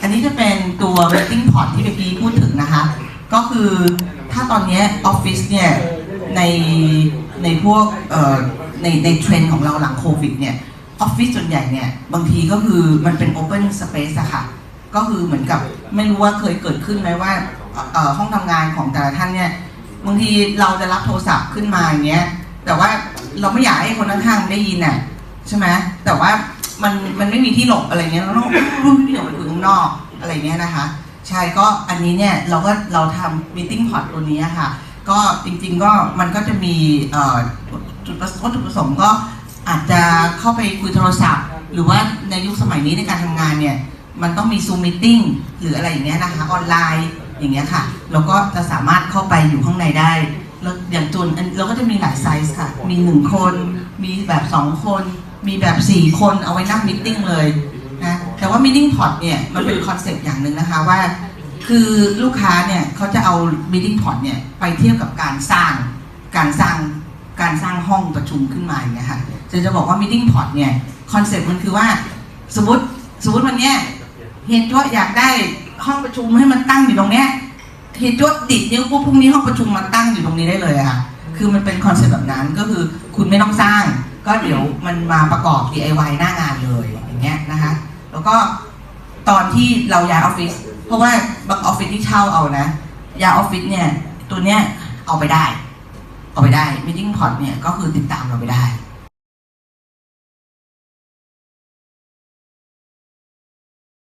อันนี้จะเป็นตัว waiting pot ที่เมื่อกี้พูดถึงนะคะ ก็คือถ้าตอนนี้ออฟฟิศเนี่ย ในในพวกในในเทรนด์ของเราหลังโควิดเนี่ยออฟฟิศส่วนใหญ่เนี่ย บางทีก็คือมันเป็น open space อะค่ะ ก็คือเหมือนกับไม่รู้ว่าเคยเกิดขึ้นไหมว่าห้องทำงานของแต่ละท่านเนี่ยบางทีเราจะรับโทรศัพท์ขึ้นมาอย่างเงี้ยแต่ว่าเราไม่อยากให้คนข้างๆได้ยินน่ะใช่ไหมแต่ว่ามันมันไม่มีที่หลบอะไรเงี้ยเราต้องรุ่นที่ออกไปคุยข้าง นอกอะไรเงี้ยนะคะใช่ก็อันนี้เนี่ยเราก็เราทำ meeting pot ตัวนี้ค่ะก็จริงๆก็มันก็จะมีจุดประวัตถุประสงค์ก็อาจจะเข้าไปคุยโทรศัพท์ หรือว่าในยุคสมัยนี้ในการทำงานเนี่ยมันต้องมี Zoom meeting หรืออะไรอย่างเงี้ยนะคะออนไลน์อย่างเงี้ยค่ะเราก็จะสามารถเข้าไปอยู่ข้างในได้แล้วอย่างจุนเราก็จะมีหลายไซส์ค่ะ มีหนึ่งคน มีแบบสองคน มีแบบสี่คนเอาไว้นั่งมิทติ้งเลย ว่า meeting pot เนี่ยมันเป็นคอนเซ็ปต์อย่างหนึ่งนะคะว่า คือลูกค้าเนี่ยเขาจะเอา meeting pot เนี่ยไปเทียบกับการสร้างการสร้างการสร้างห้องประชุมขึ้นมาอย่างเงี้ยค่ะจะจะบอกว่า meeting pot เนี่ยคอนเซ็ปต์มันคือว่าสมมติสมมติวันเนี้ยเฮดว่าอยากได้ห้องประชุมให้มันตั้งอยู่ตรงเนี้ยเฮดว่าดิดนิ้วปุ๊บพรุ่งนี้ห้องประชุมมาตั้งอยู่ตรงนี้ได้เลยอะค่ะคือมันเป็นคอนเซ็ปต์แบบนั้นก็คือคุณไม่ต้องสร้าง ก็เดี๋ยวมันมาประกอบ DIY หน้างานเลยอย่างเงี้ยนะคะ แล้วก็ตอนที่เราย้ายออฟฟิศเพราะว่าบางออฟฟิศที่เช่าเอานะย้ายออฟฟิศเนี่ยตัวเนี้ยเอาไปได้ เอาไปได้มิ팅พอร์ตเนี่ยก็คือติดตามเราไปได้